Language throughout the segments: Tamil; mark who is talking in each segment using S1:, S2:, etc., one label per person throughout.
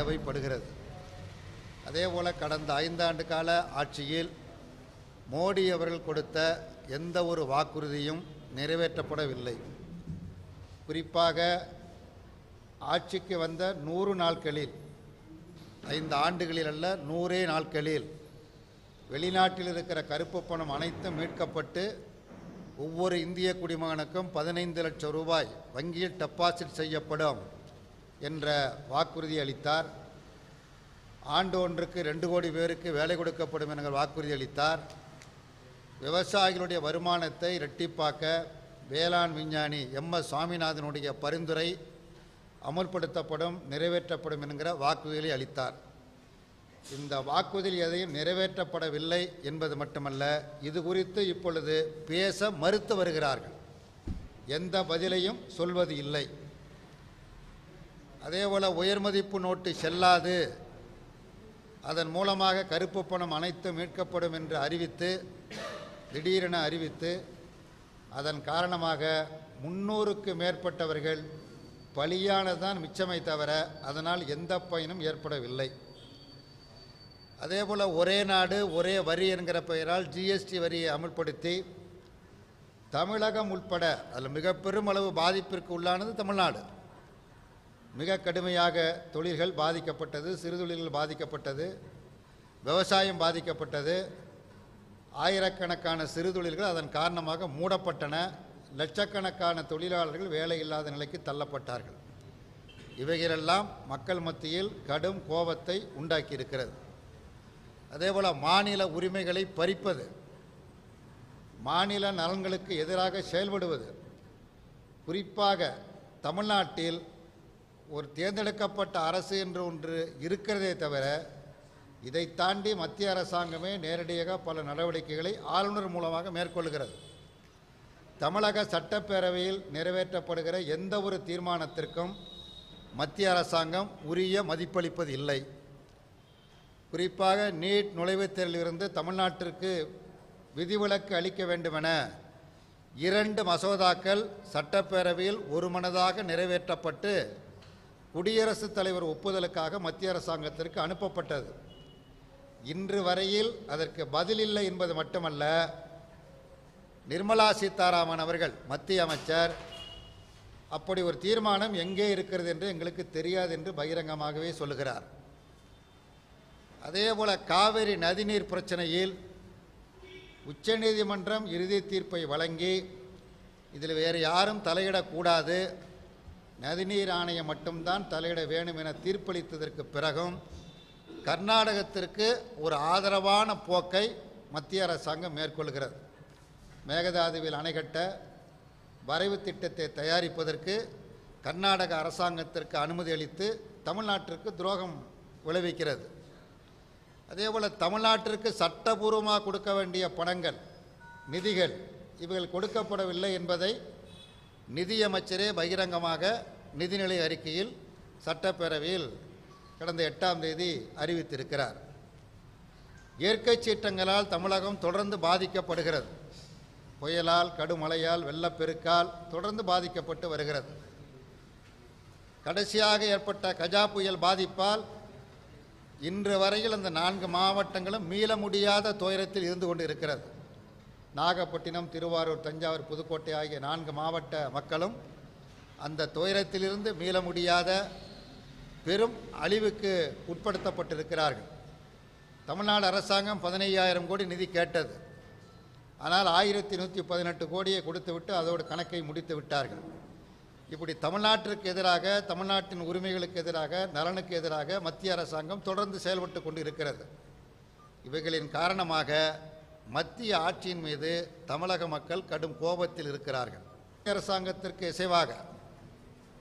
S1: தேவைப்படுகிறது. அதேபோல் கடந்த ஐந்தாண்டு கால ஆட்சியில் மோடி அவர்கள் கொடுத்த எந்த ஒரு வாக்குறுதியும் நிறைவேற்றப்படவில்லை. குறிப்பாக ஆட்சிக்கு வந்த நூறு நாட்களில் ஐந்து ஆண்டுகளில் அல்ல நூறே நாட்களில் வெளிநாட்டில் இருக்கிற கருப்பு பணம் அனைத்தும் மீட்கப்பட்டு ஒவ்வொரு இந்திய குடிமகனுக்கும் பதினைந்து லட்சம் ரூபாய் வங்கியில் டெபாசிட் செய்யப்படும். என்ற வாக்குறுதி அளித்தார். ஆண்டு ஒன்றுக்கு ரெண்டு கோடி பேருக்கு வேலை கொடுக்கப்படும் என்கிற வாக்குறுதி அளித்தார். விவசாயிகளுடைய வருமானத்தை இரட்டிப்பாக்க வேளாண் விஞ்ஞானி எம். எஸ். சுவாமிநாதனுடைய பரிந்துரை அமுல்படுத்தப்படும் நிறைவேற்றப்படும் என்கிற வாக்குறுதிகளை அளித்தார். இந்த வாக்குறுதியில் எதையும் நிறைவேற்றப்படவில்லை என்பது மட்டுமல்ல இது குறித்து இப்பொழுது பேச மறுத்து வருகிறார்கள். எந்த பதிலையும் சொல்வது இல்லை. அதே போல் உயர் உயர்மதிப்பு நோட்டு செல்லாது. அதன் மூலமாக கருப்பு பணம் அனைத்தும் மீட்கப்படும் என்று அறிவித்து திடீரென அறிவித்து அதன் காரணமாக முன்னூறுக்கு மேற்பட்டவர்கள் பலியானதுதான் மிச்சமை தவிர அதனால் எந்த பயனும் ஏற்படவில்லை. அதேபோல் ஒரே நாடு ஒரே வரி என்கிற பெயரால் ஜிஎஸ்டி வரியை அமல்படுத்தி தமிழகம் உட்பட அதில் மிக பெருமளவு பாதிப்பிற்கு உள்ளானது தமிழ்நாடு. மிக கடுமையாக தொழில்கள் பாதிக்கப்பட்டது சிறுதொழில்கள் பாதிக்கப்பட்டது விவசாயம் பாதிக்கப்பட்டது. ஆயிரக்கணக்கான சிறுதொழில்கள் அதன் காரணமாக மூடப்பட்டன. லட்சக்கணக்கான தொழிலாளர்கள் வேலை இல்லாத நிலைக்கு தள்ளப்பட்டார்கள். இவைகளெல்லாம் மக்கள் மத்தியில் கடும் கோபத்தை உண்டாக்கியிருக்கிறது. அதேபோல் மாநில உரிமைகளை பறிப்பது மாநில நலன்களுக்கு எதிராக செயல்படுவது குறிப்பாக தமிழ்நாட்டில் ஒரு தேர்ந்தெடுக்கப்பட்ட அரசு என்று ஒன்று இருக்கிறதே தவிர இதை தாண்டி மத்திய அரசாங்கமே நேரடியாக பல நடவடிக்கைகளை ஆளுநர் மூலமாக மேற்கொள்கிறது. தமிழக சட்டப்பேரவையில் நிறைவேற்றப்படுகிற எந்த ஒரு தீர்மானத்திற்கும் மத்திய அரசாங்கம் உரிய மதிப்பளிப்பது இல்லை. குறிப்பாக நீட் நுழைவுத் தேர்விலிருந்து தமிழ்நாட்டிற்கு விதிவிலக்கு அளிக்க வேண்டுமென இரண்டு மசோதாக்கள் சட்டப்பேரவையில் ஒருமனதாக நிறைவேற்றப்பட்டு குடியரசுத் தலைவர் ஒப்புதலுக்காக மத்திய அரசாங்கத்திற்கு அனுப்பப்பட்டது. இன்று வரையில் அதற்கு பதில் இல்லை என்பது மட்டுமல்ல நிர்மலா சீதாராமன் அவர்கள் மத்திய அமைச்சர் அப்படி ஒரு தீர்மானம் எங்கே இருக்கிறது என்று எங்களுக்கு தெரியாது என்று பகிரங்கமாகவே சொல்லுகிறார். அதேபோல் காவிரி நதிநீர் பிரச்சனையில் உச்சநீதிமன்றம் இறுதி தீர்ப்பை வழங்கி இதில் வேறு யாரும் தலையிடக்கூடாது. நதிநீர் ஆணையம் மட்டும்தான் தலையிட வேண்டும் என தீர்ப்பளித்ததற்கு பிறகும் கர்நாடகத்திற்கு ஒரு ஆதரவான போக்கை மத்திய அரசாங்கம் மேற்கொள்கிறது. மேகதாதுவில் அணை கட்ட வரைவு திட்டத்தை தயாரிப்பதற்கு கர்நாடக அரசாங்கத்திற்கு அனுமதி அளித்து தமிழ்நாட்டிற்கு துரோகம் விளைவிக்கிறது. அதேபோல் தமிழ்நாட்டிற்கு சட்டபூர்வமாக கொடுக்க வேண்டிய பணங்கள் நிதிகள் இவைகள் கொடுக்கப்படவில்லை என்பதை நிதியமைச்சரே பகிரங்கமாக நிதிநிலை அறிக்கையில் சட்டப்பேரவையில் கடந்த எட்டாம் தேதி அறிவித்திருக்கிறார். இயற்கை சீற்றங்களால் தமிழகம் தொடர்ந்து பாதிக்கப்படுகிறது. புயலால் கடுமழையால் வெள்ளப்பெருக்கால் தொடர்ந்து பாதிக்கப்பட்டு வருகிறது. கடைசியாக ஏற்பட்ட கஜா புயல் பாதிப்பால் இன்று வரையில் அந்த நான்கு மாவட்டங்களும் மீள முடியாத துயரத்தில் இருந்து கொண்டு இருக்கிறது நாகப்பட்டினம் திருவாரூர் தஞ்சாவூர் புதுக்கோட்டை ஆகிய நான்கு மாவட்ட மக்களும் அந்த துயரத்திலிருந்து மீள முடியாத பெரும் அழிவுக்கு உட்படுத்தப்பட்டிருக்கிறார்கள். தமிழ்நாடு அரசாங்கம் பதினையாயிரம் கோடி நிதி கேட்டது. ஆனால் ஆயிரத்தி நூற்றி பதினெட்டு கோடியை கொடுத்துவிட்டு அதோடு கணக்கை முடித்து விட்டார்கள். இப்படி தமிழ்நாட்டிற்கு எதிராக தமிழ்நாட்டின் உரிமைகளுக்கு எதிராக நலனுக்கு எதிராக மத்திய அரசாங்கம் தொடர்ந்து செயல்பட்டு கொண்டு இருக்கிறது இவைகளின் காரணமாக மத்திய ஆட்சியின் மீது தமிழக மக்கள் கடும் கோபத்தில் இருக்கிறார்கள். அரசாங்கத்திற்கு இசைவாக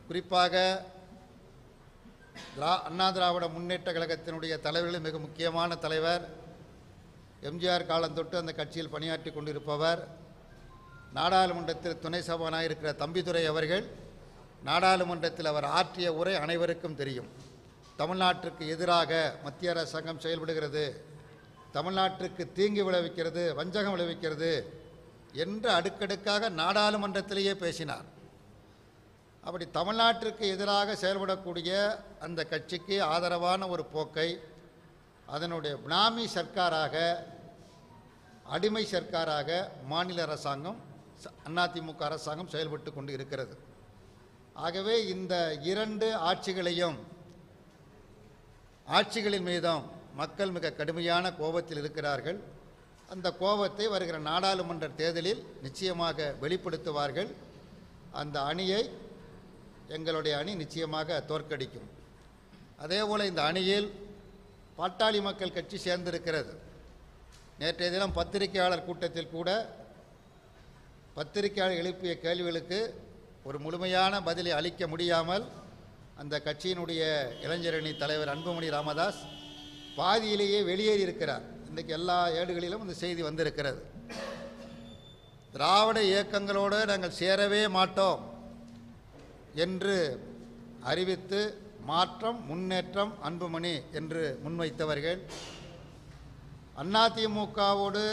S1: குறிப்பாக திரா அண்ணா திராவிட முன்னேற்ற கழகத்தினுடைய தலைவர்களில் மிக முக்கியமான தலைவர் எம்ஜிஆர் காலம் தொட்டு அந்த கட்சியில் பணியாற்றி கொண்டிருப்பவர் நாடாளுமன்றத்தில் துணை சபானாக இருக்கிற தம்பிதுரை அவர்கள் நாடாளுமன்றத்தில் அவர் ஆற்றிய உரை அனைவருக்கும் தெரியும். தமிழ்நாட்டிற்கு எதிராக மத்திய அரசாங்கம் செயல்படுகிறது தமிழ்நாட்டிற்கு தீங்கு விளைவிக்கிறது வஞ்சகம் விளைவிக்கிறது என்று அடுக்கடுக்காக நாடாளுமன்றத்திலேயே பேசினார். அப்படி தமிழ்நாட்டிற்கு எதிராக செயல்படக்கூடிய அந்த கட்சிக்கு ஆதரவான ஒரு போக்கை அதனுடைய பினாமி சர்க்காராக அடிமை சர்க்காராக மாநில அரசாங்கம் அதிமுக அரசாங்கம் செயல்பட்டு கொண்டு இருக்கிறது. ஆகவே இந்த இரண்டு ஆட்சிகளையும் ஆட்சிகளின் மீதும் மக்கள் மிக கடுமையான கோபத்தில் இருக்கிறார்கள். அந்த கோபத்தை வருகிற நாடாளுமன்ற தேர்தலில் நிச்சயமாக வெளிப்படுத்துவார்கள். அந்த அணியை எங்களுடைய அணி நிச்சயமாக தோற்கடிக்கும். அதேபோல் இந்த அணியில் பாட்டாளி மக்கள் கட்சி சேர்ந்திருக்கிறது. நேற்றைய தினம் பத்திரிகையாளர் கூட்டத்தில் கூட பத்திரிகையாளர் எழுப்பிய கேள்விகளுக்கு ஒரு முழுமையான பதிலை அளிக்க முடியாமல் அந்த கட்சியினுடைய இளைஞரணி தலைவர் அன்புமணி ராமதாஸ் பாதியிலேயே வெளியேறி இருக்கிறார். இன்றைக்கு எல்லா ஏடுகளிலும் இந்த செய்தி வந்திருக்கிறது. திராவிட இயக்கங்களோடு நாங்கள் சேரவே மாட்டோம் என்று அறிவித்து மாற்றம் முன்னேற்றம் அன்புமணி என்று முன்வைத்தவர்கள். அதிமுகவோடு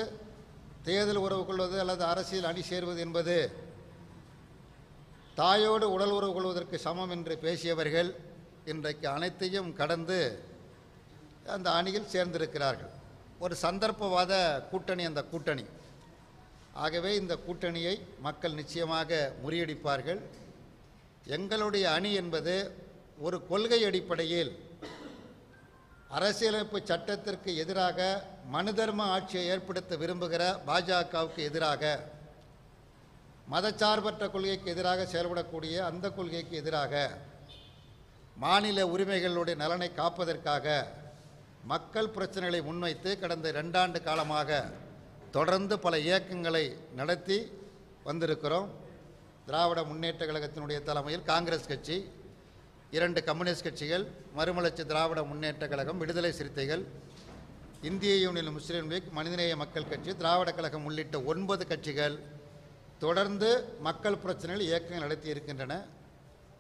S1: தேர்தல் உறவு கொள்வது அல்லது அரசியல் அணி சேர்வது என்பது தாயோடு உடல் உறவு கொள்வதற்கு சமம் என்று பேசியவர்கள் இன்றைக்கு அனைத்தையும் கடந்து அந்த அணியில் சேர்ந்திருக்கிறார்கள். ஒரு சந்தர்ப்பவாத கூட்டணி அந்த கூட்டணி. ஆகவே இந்த கூட்டணியை மக்கள் நிச்சயமாக முறியடிப்பார்கள். எங்களுடைய அணி என்பது ஒரு கொள்கை அடிப்படையில் அரசியலமைப்பு சட்டத்திற்கு எதிராக மனுதர்ம ஆட்சியை ஏற்படுத்த விரும்புகிற பாஜகவுக்கு எதிராக மதச்சார்பற்ற கொள்கைக்கு எதிராக செயல்படக்கூடிய அந்த கொள்கைக்கு எதிராக மாநில உரிமைகளுடைய நலனை காப்பதற்காக மக்கள் பிரச்சனைகளை முன்வைத்து கடந்த ரெண்டாண்டு காலமாக தொடர்ந்து பல இயக்கங்களை நடத்தி வந்திருக்கிறோம். திராவிட முன்னேற்ற கழகத்தினுடைய தலைமையில் காங்கிரஸ் கட்சி இரண்டு கம்யூனிஸ்ட் கட்சிகள் மறுமலர்ச்சி திராவிட முன்னேற்ற கழகம் விடுதலை சிறுத்தைகள் இந்திய யூனியன் முஸ்லீம் லீக் மனிதநேய மக்கள் கட்சி திராவிட கழகம் உள்ளிட்ட ஒன்பது கட்சிகள் தொடர்ந்து மக்கள் பிரச்சனைகள் இயக்கங்கள் நடத்தி இருக்கின்றன.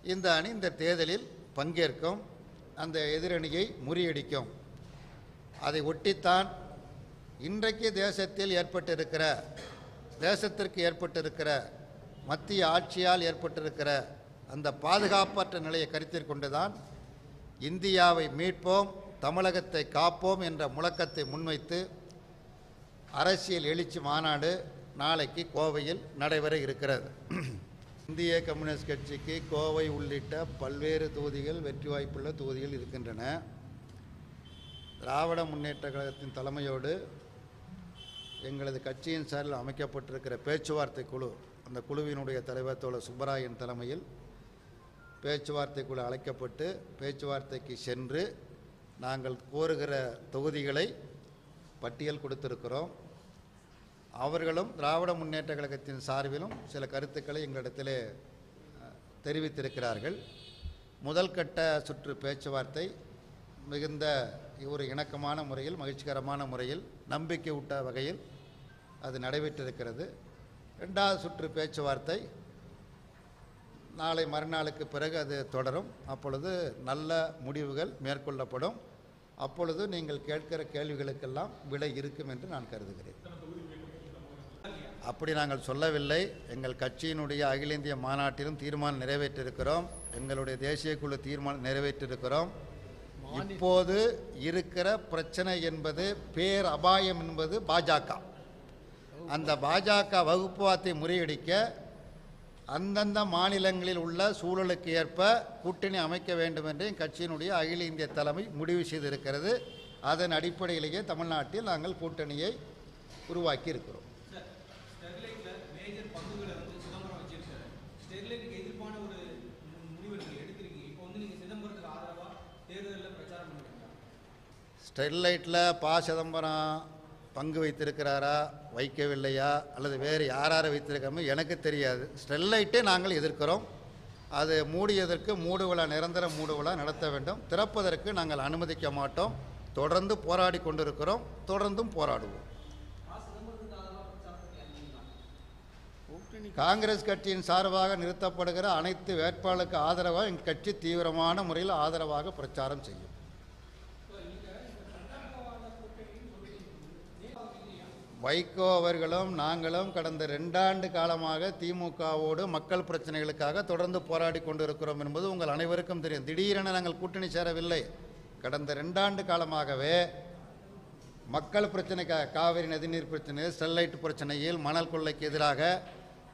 S1: இந்த அணி இந்த தேர்தலில் பங்கேற்கும். அந்த எதிரணியை முறியடிக்கும். அதை ஒட்டித்தான் இன்றைக்கு தேசத்தில் ஏற்பட்டிருக்கிற தேசத்திற்கு ஏற்பட்டிருக்கிற மத்திய ஆட்சியால் ஏற்பட்டிருக்கிற அந்த பாதுகாப்பற்ற நிலையை கருத்தில் கொண்டுதான் இந்தியாவை மீட்போம் தமிழகத்தை காப்போம் என்ற முழக்கத்தை முன்வைத்து அரசியல் எழுச்சி மாநாடு நாளைக்கு கோவையில் நடைபெற இருக்கிறது. இந்திய கம்யூனிஸ்ட் கட்சிக்கு கோவை உள்ளிட்ட பல்வேறு தொகுதிகள் வெற்றி வாய்ப்புள்ள தொகுதிகள் இருக்கின்றன. திராவிட முன்னேற்ற கழகத்தின் தலைமையோடு எங்களது கட்சியின் சார்பில் அமைக்கப்பட்டிருக்கிற பேச்சுவார்த்தை குழு அந்த குழுவினுடைய தலைவர் தோழர் சுப்பராயன் தலைமையில் பேச்சுவார்த்தை குழு அழைக்கப்பட்டு பேச்சுவார்த்தைக்கு சென்று நாங்கள் கோருகிற தொகுதிகளை பட்டியல் கொடுத்திருக்கிறோம். அவர்களும் திராவிட முன்னேற்ற கழகத்தின் சார்பிலும் சில கருத்துக்களை எங்களிடத்திலே தெரிவித்திருக்கிறார்கள். முதல் கட்ட சுற்று பேச்சுவார்த்தை மிகுந்த ஒரு இணக்கமான முறையில் மகிழ்ச்சிகரமான முறையில் நம்பிக்கை ஊட்ட வகையில் அது நடைபெற்றிருக்கிறது. ரெண்டாவது சுற்று பேச்சுவார்த்தை. நாளை மறுநாளுக்கு பிறகு அது தொடரும். அப்பொழுது நல்ல முடிவுகள் மேற்கொள்ளப்படும். அப்பொழுது நீங்கள் கேட்கிற கேள்விகளுக்கெல்லாம் விலை இருக்கும் என்று நான் கருதுகிறேன். அப்படி நாங்கள் சொல்லவில்லை. எங்கள் கட்சியினுடைய அகில இந்திய மாநாட்டிலும் தீர்மானம் நிறைவேற்றிருக்கிறோம். எங்களுடைய தேசிய குழு தீர்மானம் நிறைவேற்றிருக்கிறோம். இப்போது இருக்கிற பிரச்சனை என்பது பேர் அபாயம் என்பது பாஜக. அந்த பாஜக வகுப்புவாதத்தை முறியடிக்க அந்தந்த மாநிலங்களில் உள்ள சூழலுக்கு ஏற்ப கூட்டணி அமைக்க வேண்டும் என்று கட்சியினுடைய அகில இந்திய தலைமை முடிவு செய்திருக்கிறது. அதன் அடிப்படையிலேயே தமிழ்நாட்டில் நாங்கள் கூட்டணியை உருவாக்கி இருக்கிறோம்
S2: ஸ்டெர்லைட்ல மேஜர் பங்குகளை வந்து சிதம்பரம் வச்சிருக்காரு ஸ்டெர்லைட்டுக்கு எதிர்ப்பான ஒரு மு- முடிவு நீங்க எடுத்திருக்கீங்க இப்போ வந்து நீங்க சிதம்பரத்துக்கு ஆதரவா தேர்தலில் பிரச்சாரம் பண்ணுவீங்களா
S1: ஸ்டெர்லைட்டில் ப. சிதம்பரம் பங்கு வைத்திருக்கிறாரா? வைக்கவில்லையா? அல்லது வேறு யார் யாரை எனக்கு தெரியாது. ஸ்டெர்லைட்டே நாங்கள் எதிர்க்கிறோம். அது மூடியதற்கு மூடு விழா நிரந்தர மூடு விழா நடத்த வேண்டும். திறப்பதற்கு நாங்கள் அனுமதிக்க மாட்டோம். தொடர்ந்து போராடி கொண்டிருக்கிறோம். தொடர்ந்தும் போராடுவோம். காங்கிரஸ் கட்சியின் சார்பாக நிறுத்தப்படுகிற அனைத்து வேட்பாளருக்கு ஆதரவாக எங்கள் கட்சி தீவிரமான முறையில் ஆதரவாக பிரச்சாரம் செய்யும். வைகோ அவர்களும் நாங்களும் கடந்த ரெண்டாண்டு காலமாக திமுகவோடு மக்கள் பிரச்சனைகளுக்காக தொடர்ந்து போராடி கொண்டிருக்கிறோம் என்பது உங்கள் அனைவருக்கும் தெரியும். திடீரென நாங்கள் கூட்டணி சேரவில்லை. கடந்த ரெண்டாண்டு காலமாகவே மக்கள் பிரச்சனைக்காக காவிரி நதிநீர் பிரச்சனை ஸ்டெர்லைட் பிரச்சனையில் மணல் கொள்ளைக்கு எதிராக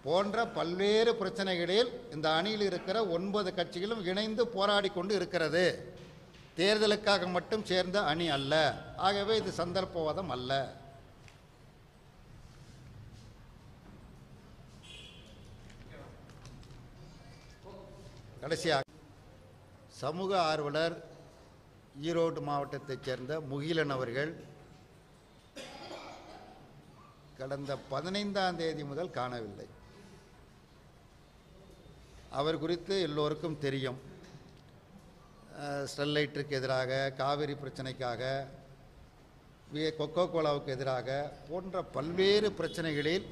S1: போன்ற பல்வேறு பிரச்சனைகளில் இந்த அணியில் இருக்கிற ஒன்பது கட்சிகளும் இணைந்து போராடி கொண்டு இருக்கிறது. தேர்தலுக்காக மட்டும் சேர்ந்த அணி அல்ல. ஆகவே இது சந்தர்ப்பவாதம் அல்ல. கடைசியாக சமூக ஆர்வலர் ஈரோடு மாவட்டத்தைச் சேர்ந்த முகிலன் அவர்கள் கடந்த பதினைந்தாம் தேதி முதல் காணவில்லை. அவர் குறித்து எல்லோருக்கும் தெரியும். ஸ்டெர்லைட்டுக்கு எதிராக காவிரி பிரச்சனைக்காக கொக்கோ கோலாவுக்கு எதிராக போன்ற பல்வேறு பிரச்சனைகளில்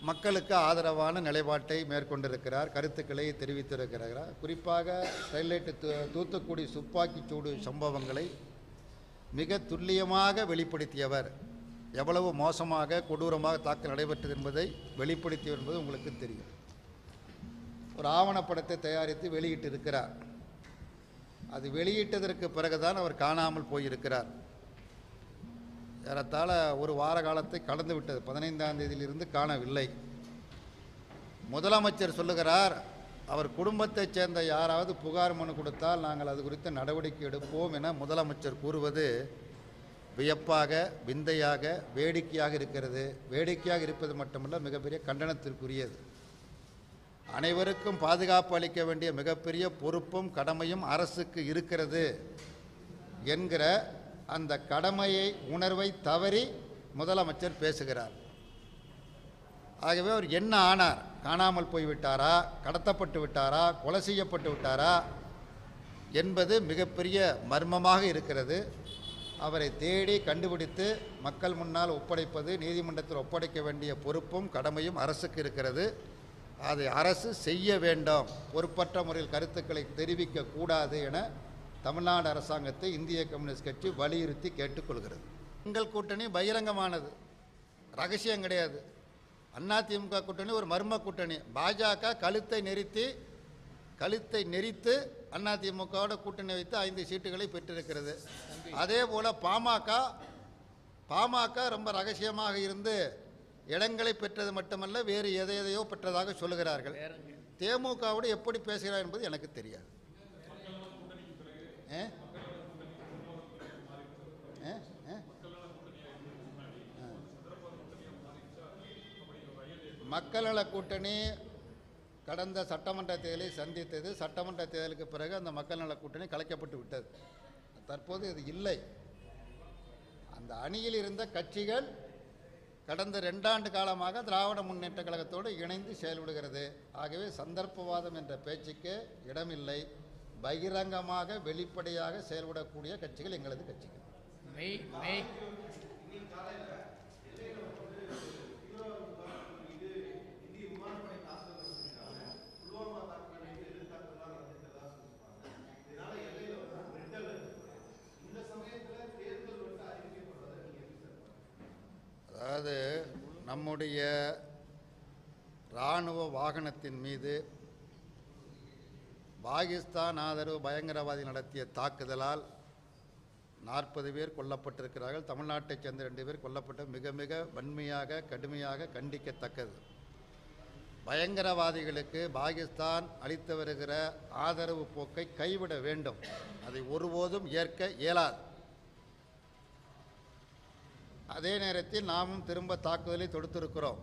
S1: மக்களுக்கு ஆதரவான நிலைப்பாட்டை மேற்கொண்டிருக்கிறார் கருத்துக்களை தெரிவித்திருக்கிறார். குறிப்பாக ஸ்டெர்லைட் தூ- தூத்துக்குடி துப்பாக்கி சூடு சம்பவங்களை மிக துல்லியமாக வெளிப்படுத்தியவர். எவ்வளவு மோசமாக கொடூரமாக தாக்கல் நடைபெற்றது என்பதை வெளிப்படுத்தியவர் என்பது உங்களுக்கு தெரியும். ஒரு ஆவணப்படத்தை தயாரித்து வெளியிட்டிருக்கிறார். அது வெளியிட்டதற்கு பிறகுதான் அவர் காணாமல் போயிருக்கிறார். ஏறத்தாழ ஒரு வார காலத்தை கடந்து விட்டது. பதினைந்தாம் தேதியிலிருந்து காணவில்லை. முதலமைச்சர் சொல்லுகிறார் அவர் குடும்பத்தைச் சேர்ந்த யாராவது புகார் மனு கொடுத்தால் நாங்கள் அது குறித்து நடவடிக்கை எடுப்போம் என முதலமைச்சர் கூறுவது வியப்பாக விந்தையாக வேடிக்கையாக இருக்கிறது. வேடிக்கையாக இருப்பது மட்டுமல்ல மிகப்பெரிய கண்டனத்திற்குரியது. அனைவருக்கும் பாதுகாப்பு அளிக்க வேண்டிய மிகப்பெரிய பொறுப்பும் கடமையும் அரசுக்கு இருக்கிறது என்கிற அந்த கடமையை உணர்வை தவறி முதலமைச்சர் பேசுகிறார். ஆகவே அவர் என்ன ஆனார்? காணாமல் போய்விட்டாரா? கடத்தப்பட்டு விட்டாரா? கொலை செய்யப்பட்டு விட்டாரா? என்பது மிகப்பெரிய மர்மமாக இருக்கிறது. அவரை தேடி கண்டுபிடித்து மக்கள் முன்னால் ஒப்படைப்பது நீதிமன்றத்தில் ஒப்படைக்க வேண்டிய பொறுப்பும் கடமையும் அரசுக்கு இருக்கிறது. அதை அரசு செய்ய வேண்டும். பொறுப்பற்ற முறையில் கருத்துக்களை தெரிவிக்கக்கூடாது என தமிழ்நாடு அரசாங்கத்தை இந்திய கம்யூனிஸ்ட் கட்சி வலியுறுத்தி கேட்டுக்கொள்கிறது. எங்கள் கூட்டணி பகிரங்கமானது. ரகசியம் கிடையாது. அதிமுக கூட்டணி ஒரு மர்ம கூட்டணி. பாஜக கழுத்தை நெரித்து கழுத்தை நெரித்து அதிமுகவோட கூட்டணி வைத்து ஐந்து சீட்டுகளை பெற்றிருக்கிறது. அதே போல் பாமக பாமக ரொம்ப ரகசியமாக இருந்து இடங்களை பெற்றது மட்டுமல்ல வேறு எதை எதையோ பெற்றதாக சொல்லுகிறார்கள். தேமுகவோடு எப்படி பேசுகிறார் என்பது எனக்கு தெரியாது? மக்கள் நல கூட்டணி கடந்த சட்டமன்ற தேர்தலை சந்தித்தது. சட்டமன்ற தேர்தலுக்கு பிறகு அந்த மக்கள் நல கூட்டணி கலைக்கப்பட்டு விட்டது. தற்போது இது இல்லை. அந்த அணியில் இருந்த கட்சிகள் கடந்த ரெண்டாண்டு காலமாக திராவிட முன்னேற்ற கழகத்தோடு இணைந்து செயல்படுகிறது. ஆகவே சந்தர்ப்பவாதம் என்ற பேச்சுக்கு இடமில்லை. பகிரங்கமாக வெளிப்படையாக செயல்படக்கூடிய கட்சிகள் எங்களது கட்சிகள். அதாவது நம்முடைய இராணுவ வாகனத்தின் மீது பாகிஸ்தான் ஆதரவு பயங்கரவாதி நடத்திய தாக்குதலால் நாற்பது பேர் கொல்லப்பட்டிருக்கிறார்கள். தமிழ்நாட்டைச் சேர்ந்த ரெண்டு பேர் கொல்லப்பட்ட மிக மிக வன்மையாக கடுமையாக கண்டிக்கத்தக்கது. பயங்கரவாதிகளுக்கு பாகிஸ்தான் அளித்து வருகிற ஆதரவு போக்கை கைவிட வேண்டும். அதை ஒருபோதும் ஏற்க இயலாது. அதே நேரத்தில் நாமும் திரும்ப தாக்குதலை தொடுத்திருக்கிறோம்.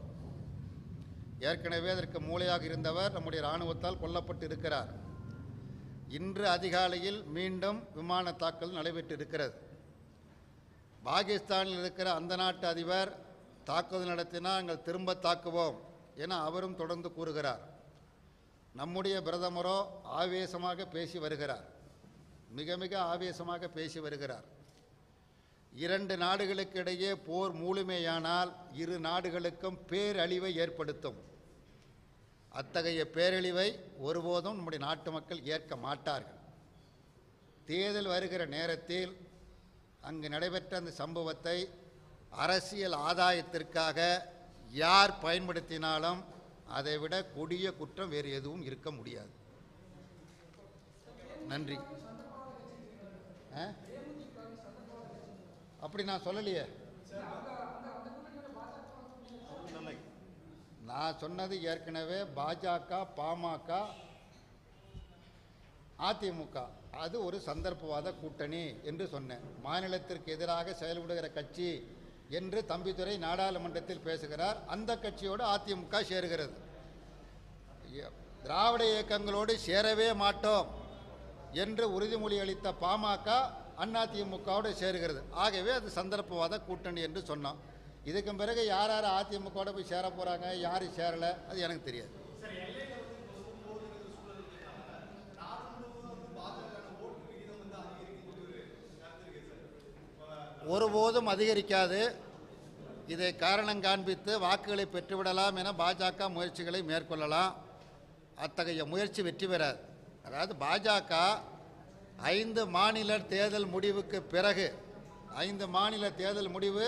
S1: ஏற்கனவே அதற்கு மூளையாக இருந்தவர் நம்முடைய இராணுவத்தால் கொல்லப்பட்டு இருக்கிறார். இன்று அதிகாலையில் மீண்டும் விமான தாக்குதல் நடைபெற்று இருக்கிறது பாகிஸ்தானில் இருக்கிற அந்த நாட்டு அதிபர் தாக்குதல் நடத்தினால் நாங்கள் திரும்ப தாக்குவோம் என அவரும் தொடர்ந்து கூறுகிறார். நம்முடைய பிரதமரோ ஆவேசமாக பேசி வருகிறார். மிக மிக ஆவேசமாக பேசி வருகிறார். இரண்டு நாடுகளுக்கு இடையே போர் முழுமையானால் இரு நாடுகளுக்கும் பேரழிவை ஏற்படுத்தும். அத்தகைய பேரழிவை ஒருபோதும் நம்முடைய நாட்டு மக்கள் ஏற்க மாட்டார்கள். தேர்தல் வருகிற நேரத்தில் அங்கு நடைபெற்ற அந்த சம்பவத்தை அரசியல் ஆதாயத்திற்காக யார் பயன்படுத்தினாலும் அதை விட கொடிய குற்றம் வேறு எதுவும் இருக்க முடியாது. நன்றி. ஆ? அப்படி நான் சொல்லலையே. நான் சொன்னது ஏற்கனவே பாஜக பாமக அதிமுக. அது ஒரு சந்தர்ப்பவாத கூட்டணி என்று சொன்னேன். மாநிலத்திற்கு எதிராக செயல்படுகிற கட்சி என்று தம்பிதுரை நாடாளுமன்றத்தில் பேசுகிறார். அந்த கட்சியோடு அதிமுக சேருகிறது. திராவிட இயக்கங்களோடு சேரவே மாட்டோம் என்று உறுதிமொழி அளித்த பாமக அதிமுகவோடு சேருகிறது. ஆகவே அது சந்தர்ப்பவாத கூட்டணி என்று சொன்னோம். இதுக்கு பிறகு யார் யார் அதிமுகவோட போய் சேர போகிறாங்க யார் சேரலை அது எனக்கு தெரியாது. ஒருபோதும் அதிகரிக்காது. இதை காரணம் காண்பித்து வாக்குகளை பெற்றுவிடலாம் என பாஜக முயற்சிகளை மேற்கொள்ளலாம். அத்தகைய முயற்சி வெற்றி பெறாது. அதாவது பாஜக ஐந்து மாநில தேர்தல் முடிவுக்கு பிறகு ஐந்து மாநில தேர்தல் முடிவு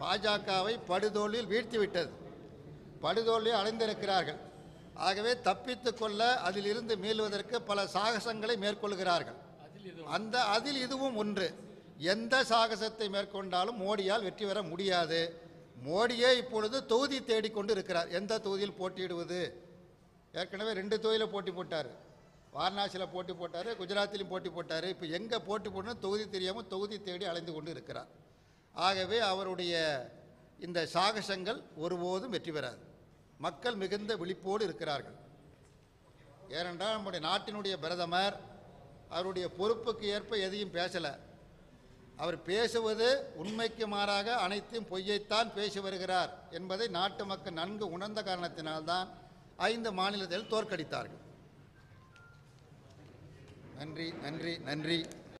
S1: பாஜகவை படுதோலில் வீழ்த்திவிட்டது. படுதோலில் அடைந்திருக்கிறார்கள். ஆகவே தப்பித்து கொள்ள அதிலிருந்து மீள்வதற்கு பல சாகசங்களை மேற்கொள்கிறார்கள். அந்த அதில் இதுவும் ஒன்று. எந்த சாகசத்தை மேற்கொண்டாலும் மோடியால் வெற்றி பெற முடியாது. மோடியே இப்பொழுது தொகுதி தேடிக்கொண்டு இருக்கிறார் எந்த தொகுதியில் போட்டியிடுவது? ஏற்கனவே ரெண்டு தொகுதியில் போட்டி போட்டார். வாரணாசியில் போட்டி போட்டார் குஜராத்திலையும் போட்டி போட்டார். இப்போ எங்கே போட்டி போடணும் தொகுதி தெரியாமல் தொகுதி தேடி அலைந்து கொண்டு இருக்கிறார். ஆகவே அவருடைய இந்த சாகசங்கள் ஒருபோதும் வெற்றி பெறாது. மக்கள் மிகுந்த விழிப்போடு இருக்கிறார்கள். ஏனென்றால் நம்முடைய நாட்டினுடைய பிரதமர் அவருடைய பொறுப்புக்கு ஏற்ப எதையும் பேசலை. அவர் பேசுவது உண்மைக்கு மாறாக அனைத்தையும் பொய்யைத்தான் பேசி வருகிறார் என்பதை நாட்டு மக்கள் நன்கு உணர்ந்த காரணத்தினால்தான் ஐந்து மாநிலத்தில் தோற்கடித்தார்கள். நன்றி நன்றி நன்றி.